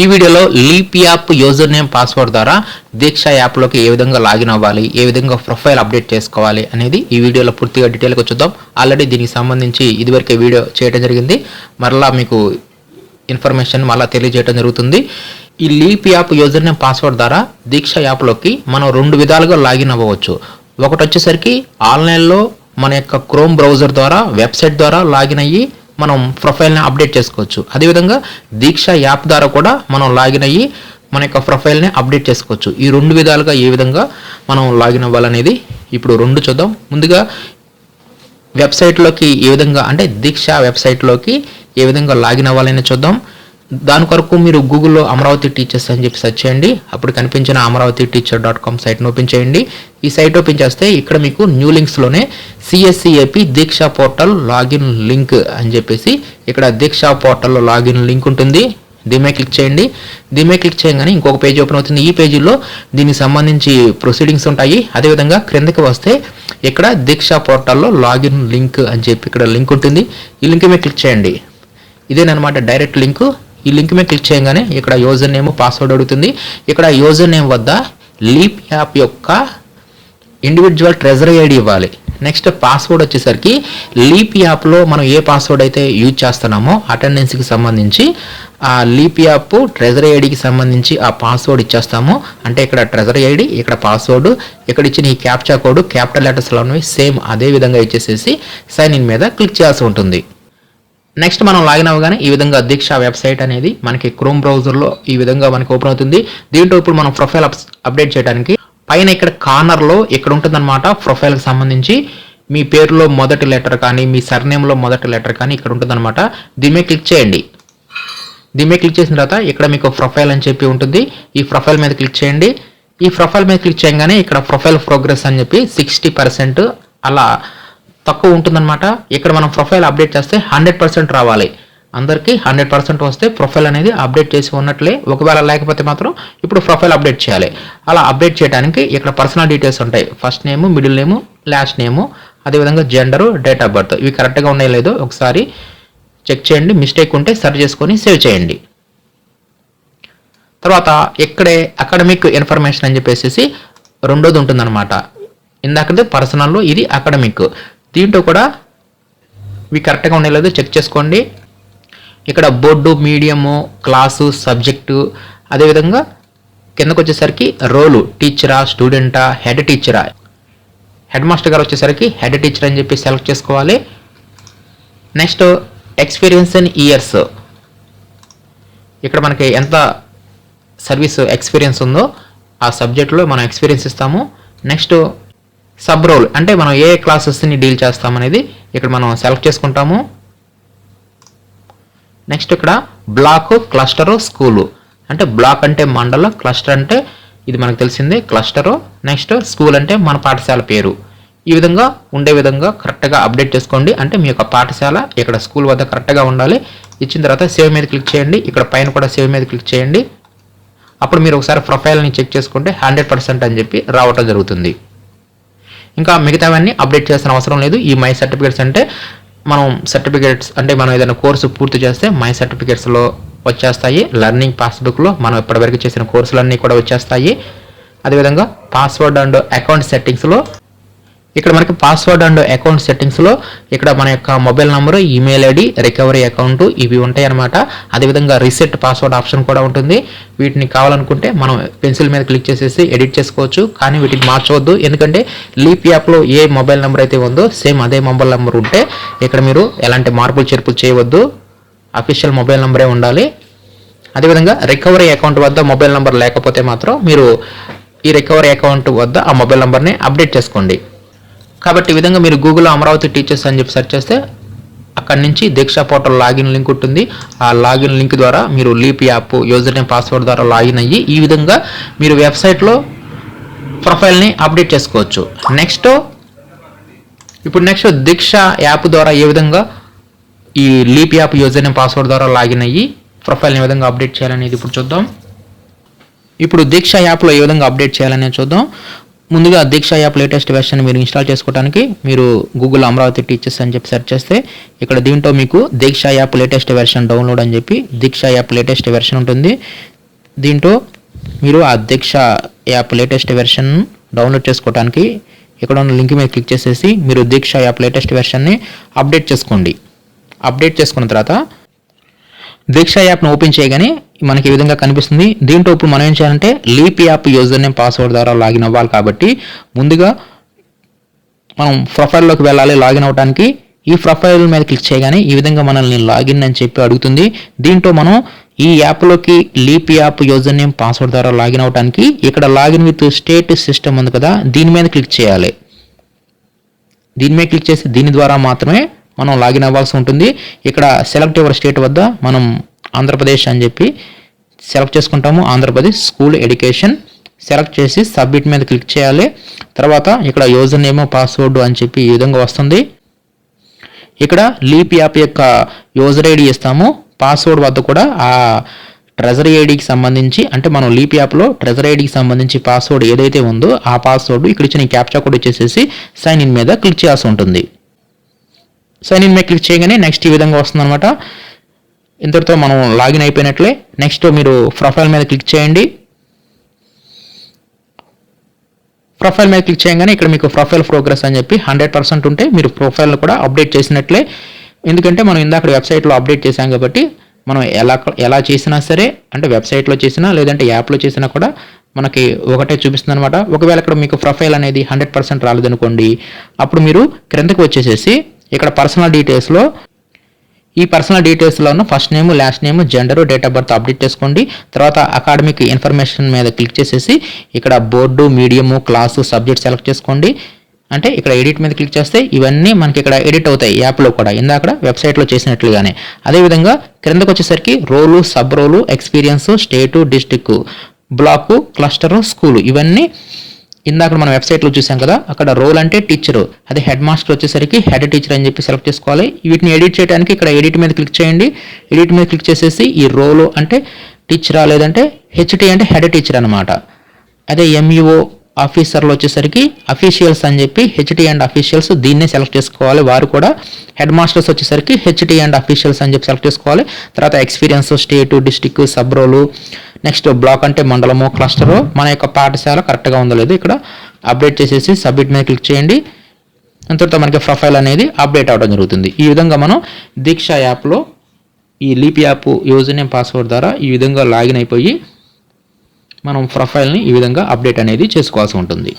ఈ వీడియోలో Leap app user name password ద్వారా దీక్ష యాప్లోకి ఏ విధంగా లాగిన్ అవ్వాలి ఏ విధంగా ప్రొఫైల్ అప్డేట్ చేసుకోవాలి అనేది ఈ వీడియోలో పూర్తిగా డీటెయిల్గా చూద్దాం. ఆల్రెడీ దీనికి సంబంధించి ఇదివరకే వీడియో చేయడం జరిగింది. మరలా మీకు ఇన్ఫర్మేషన్ మళ్ళీ తెలియజేయడం జరుగుతుంది. ఈ Leap app user name password ద్వారా దీక్ష యాప్లోకి మనం రెండు విధాలుగా లాగిన్ అవ్వవచ్చు. ఒకటి వచ్చేసరికి ఆన్లైన్లో మన యొక్క క్రోమ్ బ్రౌజర్ ద్వారా వెబ్సైట్ ద్వారా లాగిన్ అయ్యి మనం ప్రొఫైల్ని అప్డేట్ చేసుకోవచ్చు. అదేవిధంగా దీక్ష యాప్ ద్వారా కూడా మనం లాగిన్ అయ్యి మన యొక్క ప్రొఫైల్ని అప్డేట్ చేసుకోవచ్చు. ఈ రెండు విధాలుగా ఏ విధంగా మనం లాగిన్ అవ్వాలనేది ఇప్పుడు రెండు చూద్దాం. ముందుగా వెబ్సైట్లోకి ఏ విధంగా అంటే దీక్ష వెబ్సైట్లోకి ఏ విధంగా లాగిన్ అవ్వాలని చూద్దాం. దాని కొరకు మీరు గూగుల్లో అమరావతి టీచర్స్ అని చెప్పి సెర్చ్ చేయండి. అప్పుడు కనిపించిన అమరావతి టీచర్ డాట్ కామ్ సైట్ను ఓపెన్ చేయండి. ఈ సైట్ ఓపెన్ చేస్తే ఇక్కడ మీకు new లింక్స్లోనే C S E A P Diksha portal login link అని చెప్పేసి ఇక్కడ దీక్ష పోర్టల్లో లాగిన్ లింక్ ఉంటుంది. దీమే క్లిక్ చేయండి. దీమే క్లిక్ చేయగానే ఇంకొక పేజ్ ఓపెన్ అవుతుంది. ఈ పేజీలో దీనికి సంబంధించి ప్రొసీడింగ్స్ ఉంటాయి. అదేవిధంగా క్రిందకి వస్తే ఇక్కడ దీక్ష పోర్టల్లో లాగిన్ లింక్ అని చెప్పి ఇక్కడ లింక్ ఉంటుంది. ఈ లింక్ మీద క్లిక్ చేయండి. ఇదేనమాట డైరెక్ట్ లింక్. ఈ లింక్ మీద క్లిక్ చేయగానే ఇక్కడ యూజర్ నేమ్ పాస్వర్డ్ అడుగుతుంది. ఇక్కడ యూజర్ నేమ్ వద్ద లీప్ యాప్ యొక్క ఇండివిజువల్ ట్రెజరీ ఐడి ఇవ్వాలి. నెక్స్ట్ పాస్వర్డ్ వచ్చేసరికి లీప్ యాప్లో మనం ఏ పాస్వర్డ్ అయితే యూజ్ చేస్తున్నామో అటెండెన్స్కి సంబంధించి ఆ లీప్ యాప్ ట్రెజరీ ఐడికి సంబంధించి ఆ పాస్వర్డ్ ఇచ్చేస్తాము. అంటే ఇక్కడ ట్రెజరీ ఐడి ఇక్కడ పాస్వర్డ్ ఇక్కడ ఇచ్చిన ఈ క్యాప్చా కోడ్ క్యాపిటల్ లెటర్స్లో ఉన్నవి సేమ్ అదే విధంగా ఇచ్చేసేసి సైన్ ఇన్ మీద క్లిక్ చేయాల్సి ఉంటుంది. నెక్స్ట్ మనం లాగిన్ అవ్వగానే ఈ విధంగా దీక్ష వెబ్సైట్ అనేది మనకి క్రోమ్ బ్రౌజర్లో ఈ విధంగా మనకి ఓపెన్ అవుతుంది. దీంట్లో ఇప్పుడు మనం ప్రొఫైల్ అప్డేట్ చేయడానికి పైన ఇక్కడ కార్నర్లో ఇక్కడ ఉంటుందన్నమాట ప్రొఫైల్కి సంబంధించి. మీ పేరులో మొదటి లెటర్ కానీ మీ సర్నేమ్లో మొదటి లెటర్ కానీ ఇక్కడ ఉంటుందన్నమాట. దీని మీద క్లిక్ చేయండి. దీని మీద క్లిక్ చేసిన తర్వాత ఇక్కడ మీకు ప్రొఫైల్ అని చెప్పి ఉంటుంది. ఈ ప్రొఫైల్ మీద క్లిక్ చేయండి. ఈ ప్రొఫైల్ మీద క్లిక్ చేయగానే ఇక్కడ ప్రొఫైల్ ప్రోగ్రెస్ అని చెప్పి సిక్స్టీ పర్సెంట్ అలా తక్కువ ఉంటుందన్నమాట. ఇక్కడ మనం ప్రొఫైల్ అప్డేట్ చేస్తే హండ్రెడ్ పర్సెంట్ రావాలి. అందరికీ హండ్రెడ్ పర్సెంట్ వస్తే ప్రొఫైల్ అనేది అప్డేట్ చేసి ఉన్నట్లే. ఒకవేళ లేకపోతే మాత్రం ఇప్పుడు ప్రొఫైల్ అప్డేట్ చేయాలి. అలా అప్డేట్ చేయడానికి ఇక్కడ పర్సనల్ డీటెయిల్స్ ఉంటాయి. First name middle name last name అదేవిధంగా జెండరు డేట్ ఆఫ్ బర్త్. ఇవి కరెక్ట్గా ఉన్నాయో లేదో ఒకసారి చెక్ చేయండి. మిస్టేక్ ఉంటే సరి చేసుకొని సేవ్ చేయండి. తర్వాత ఇక్కడే అకాడమిక్ ఇన్ఫర్మేషన్ అని చెప్పేసి రెండోది ఉంటుందన్నమాట. ఇందాకంటే పర్సనల్ ఇది అకాడమిక్. దీంట్లో కూడా ఇవి కరెక్ట్గా ఉండేలేదు చెక్ చేసుకోండి. ఇక్కడ బోర్డు మీడియము క్లాసు సబ్జెక్టు అదేవిధంగా కిందకు వచ్చేసరికి రోలు టీచరా స్టూడెంటా హెడ్ టీచరా హెడ్ మాస్టర్ గారు వచ్చేసరికి హెడ్ టీచర్ అని చెప్పి సెలెక్ట్ చేసుకోవాలి. నెక్స్ట్ ఎక్స్పీరియన్స్ ఇన్ ఇయర్స్ ఇక్కడ మనకి ఎంత సర్వీస్ ఎక్స్పీరియన్స్ ఉందో ఆ సబ్జెక్ట్లో మనం ఎక్స్పీరియన్స్ ఇస్తాము. నెక్స్ట్ సబ్ రోల్ అంటే మనం ఏ క్లాసెస్ని డీల్ చేస్తామనేది ఇక్కడ మనం సెలెక్ట్ చేసుకుంటాము. నెక్స్ట్ ఇక్కడ బ్లాక్ క్లస్టరు స్కూలు. అంటే బ్లాక్ అంటే మండల క్లస్టర్ అంటే ఇది మనకు తెలిసిందే క్లస్టరు. నెక్స్ట్ స్కూల్ అంటే మన పాఠశాల పేరు. ఈ విధంగా ఉండే విధంగా కరెక్ట్గా అప్డేట్ చేసుకోండి. అంటే మీ యొక్క పాఠశాల ఇక్కడ స్కూల్ వద్ద కరెక్ట్గా ఉండాలి. ఇచ్చిన తర్వాత సేవ్ మీద క్లిక్ చేయండి. ఇక్కడ పైన కూడా సేవ్ మీద క్లిక్ చేయండి. అప్పుడు మీరు ఒకసారి ప్రొఫైల్ని చెక్ చేసుకుంటే హండ్రెడ్ పర్సెంట్ అని చెప్పి రావటం జరుగుతుంది. ఇంకా మిగతావన్నీ అప్డేట్ చేసిన అవసరం లేదు. ఈ మై సర్టిఫికేట్స్ అంటే మనం సర్టిఫికేట్స్ అంటే మనం ఏదైనా కోర్సు పూర్తి చేస్తే మై సర్టిఫికేట్స్లో వచ్చేస్తాయి. లెర్నింగ్ పాస్బుక్లో మనం ఇప్పటివరకు చేసిన కోర్సులన్నీ కూడా వచ్చేస్తాయి. అదేవిధంగా పాస్వర్డ్ అండ్ అకౌంట్ సెట్టింగ్స్లో ఇక్కడ మనకి పాస్వర్డ్ అండ్ అకౌంట్ సెట్టింగ్స్లో ఇక్కడ మన యొక్క mobile number email ID recovery account ఇవి ఉంటాయి అనమాట అదేవిధంగా రీసెట్ పాస్వర్డ్ ఆప్షన్ కూడా ఉంటుంది. వీటిని కావాలనుకుంటే మనం పెన్సిల్ మీద క్లిక్ చేసేసి ఎడిట్ చేసుకోవచ్చు. కానీ వీటిని మార్చవద్దు. ఎందుకంటే లీప్ యాప్లో ఏ మొబైల్ నెంబర్ అయితే ఉందో సేమ్ అదే మొబైల్ నెంబర్ ఉంటే ఇక్కడ మీరు ఎలాంటి మార్పులు చేర్పులు చేయవద్దు. అఫీషియల్ మొబైల్ నెంబరే ఉండాలి. అదేవిధంగా రికవరీ అకౌంట్ వద్ద మొబైల్ నెంబర్ లేకపోతే మాత్రం మీరు ఈ రికవరీ అకౌంట్ వద్ద ఆ మొబైల్ నెంబర్ని అప్డేట్ చేసుకోండి. కాబట్టి ఈ విధంగా మీరు గూగుల్లో అమరావతి టీచర్స్ అని చెప్పి సెర్చ్ చేస్తే అక్కడి నుంచి దీక్షా పోర్టల్ లాగిన్ లింక్ ఉంటుంది. ఆ లాగిన్ లింక్ ద్వారా మీరు Leap app user name password ద్వారా లాగిన్ అయ్యి ఈ విధంగా మీరు వెబ్సైట్లో ప్రొఫైల్ని అప్డేట్ చేసుకోవచ్చు. నెక్స్ట్ ఇప్పుడు నెక్స్ట్ దీక్ష యాప్ ద్వారా ఏ విధంగా ఈ Leap app user name password ద్వారా లాగిన్ అయ్యి ప్రొఫైల్ని ఏ విధంగా అప్డేట్ చేయాలనేది ఇప్పుడు చూద్దాం. ఇప్పుడు దీక్ష యాప్లో ఏ విధంగా అప్డేట్ చేయాలనేది చూద్దాం. ముందుగా దీక్ష యాప్ లేటెస్ట్ వెర్షన్ మీరు ఇన్స్టాల్ చేసుకోవడానికి మీరు గూగుల్ అమరావతి టీచర్స్ అని చెప్పి సెర్చ్ చేస్తే ఇక్కడ దీంట్లో మీకు Diksha app latest version download అని చెప్పి దీక్ష యాప్ లేటెస్ట్ వెర్షన్ ఉంటుంది. దీంట్లో మీరు ఆ అధ్యక్ష యాప్ లేటెస్ట్ వెర్షన్ డౌన్లోడ్ చేసుకోవడానికి ఇక్కడ ఉన్న లింక్ మీద క్లిక్ చేసేసి మీరు దీక్ష యాప్ లేటెస్ట్ వెర్షన్ని అప్డేట్ చేసుకోండి. అప్డేట్ చేసుకున్న తర్వాత దీక్ష యాప్ను ఓపెన్ చేయగానే మనకి ఈ విధంగా కనిపిస్తుంది. దీంట్లో ఇప్పుడు మనం ఏం చేయాలంటే Leap app user name password ద్వారా లాగిన్ అవ్వాలి కాబట్టి ముందుగా మనం ప్రొఫైల్లోకి వెళ్ళాలి లాగిన్ అవడానికి ఈ ప్రొఫైల్ మీద క్లిక్ చేయగానే ఈ విధంగా మనల్ని లాగిన్ అని చెప్పి అడుగుతుంది. దీంట్లో మనం ఈ యాప్లోకి Leap app user name password ద్వారా లాగిన్ అవడానికి ఇక్కడ లాగిన్ విత్ స్టేట్ సిస్టమ్ ఉంది కదా దీని మీద క్లిక్ చేయాలి. దీని మీద క్లిక్ చేసి దీని ద్వారా మాత్రమే మనం లాగిన్ అవ్వాల్సి ఉంటుంది. ఇక్కడ సెలెక్ట్ యువర్ స్టేట్ వద్ద మనం ఆంధ్రప్రదేశ్ అని చెప్పి సెలెక్ట్ చేసుకుంటాము. Andhra Pradesh school education. సెలెక్ట్ చేసి సబ్మిట్ మీద క్లిక్ చేయాలి. తర్వాత ఇక్కడ యూజర్ నేమ్ పాస్వర్డ్ అని చెప్పి ఈ విధంగా వస్తుంది. ఇక్కడ లీప్ యాప్ యొక్క యూజర్ ఐడి ఇస్తాము. పాస్వర్డ్ వద్ద కూడా ఆ ట్రెజరీ ఐడికి సంబంధించి అంటే మనం లీప్ యాప్లో ట్రెజరీ ఐడికి సంబంధించి పాస్వర్డ్ ఏదైతే ఉందో ఆ పాస్వర్డ్ ఇక్కడ ఇచ్చిన క్యాప్చా కూడా వచ్చేసేసి సైన్ ఇన్ మీద క్లిక్ చేయాల్సి ఉంటుంది. సైన్ ఇన్ మీద క్లిక్ చేయగానే నెక్స్ట్ ఈ విధంగా వస్తుంది అనమాట ఇంతటితో మనం లాగిన్ అయిపోయినట్లే. నెక్స్ట్ మీరు ప్రొఫైల్ మీద క్లిక్ చేయండి. ప్రొఫైల్ మీద క్లిక్ చేయగానే ఇక్కడ మీకు ప్రొఫైల్ ప్రోగ్రెస్ అని చెప్పి హండ్రెడ్ పర్సెంట్ ఉంటే మీరు ప్రొఫైల్ కూడా అప్డేట్ చేసినట్లే. ఎందుకంటే మనం ఇందాక వెబ్సైట్లో అప్డేట్ చేసాం కాబట్టి మనం ఎలా ఎలా చేసినా సరే అంటే వెబ్సైట్లో చేసినా లేదంటే యాప్లో చేసినా కూడా మనకి ఒకటే చూపిస్తుంది అనమాట ఒకవేళ ఇక్కడ మీకు ప్రొఫైల్ అనేది హండ్రెడ్ పర్సెంట్ రాలేదనుకోండి అప్పుడు మీరు క్రిందకు వచ్చేసేసి ఇక్కడ పర్సనల్ డీటెయిల్స్లో ఈ పర్సనల్ డీటెయిల్స్లో ఉన్న first name last name gender date of birth update చేసుకోండి. తర్వాత అకాడమిక్ ఇన్ఫర్మేషన్ మీద క్లిక్ చేసేసి ఇక్కడ board medium class subject select చేసుకోండి. అంటే ఇక్కడ ఎడిట్ మీద క్లిక్ చేస్తే ఇవన్నీ మనకి ఇక్కడ ఎడిట్ అవుతాయి యాప్లో కూడా. ఇందాక వెబ్సైట్లో చేసినట్లుగానే. అదేవిధంగా క్రిందకు వచ్చేసరికి role sub role experience state district block cluster school ఇవన్నీ ఇందాక మనం వెబ్సైట్లో చూసాం కదా అక్కడ రోల్ అంటే టీచర్ అదే హెడ్ మాస్టర్ వచ్చేసరికి హెడ్ టీచర్ అని చెప్పి సెలెక్ట్ చేసుకోవాలి. వీటిని ఎడిట్ చేయడానికి ఇక్కడ ఎడిట్ మీద క్లిక్ చేయండి. ఎడిట్ మీద క్లిక్ చేసేసి ఈ రోలు అంటే టీచరా లేదంటే హెచ్టి అంటే హెడ్ టీచర్ అనమాట అదే ఎంఈఓ ఆఫీసర్లు వచ్చేసరికి అఫీషియల్స్ అని చెప్పి హెచ్టి అండ్ అఫీషియల్స్ దీన్నే సెలెక్ట్ చేసుకోవాలి. వారు కూడా హెడ్ మాస్టర్స్ వచ్చేసరికి హెచ్టి అండ్ అఫీషియల్స్ అని చెప్పి సెలెక్ట్ చేసుకోవాలి. తర్వాత experience state district sub role next block అంటే మండలము క్లస్టరు. మన యొక్క పాఠశాల కరెక్ట్గా ఉందో లేదో ఇక్కడ అప్డేట్ చేసేసి సబ్మిట్ మీద క్లిక్ చేయండి. అంతటితో మనకి ప్రొఫైల్ అనేది అప్డేట్ అవ్వడం జరుగుతుంది. ఈ విధంగా మనం దీక్ష యాప్లో ఈ Leap app user name password ద్వారా ఈ విధంగా లాగిన్ అయిపోయి మనం ప్రొఫైల్ని ఈ విధంగా అప్డేట్ అనేది చేసుకోవాల్సి ఉంటుంది.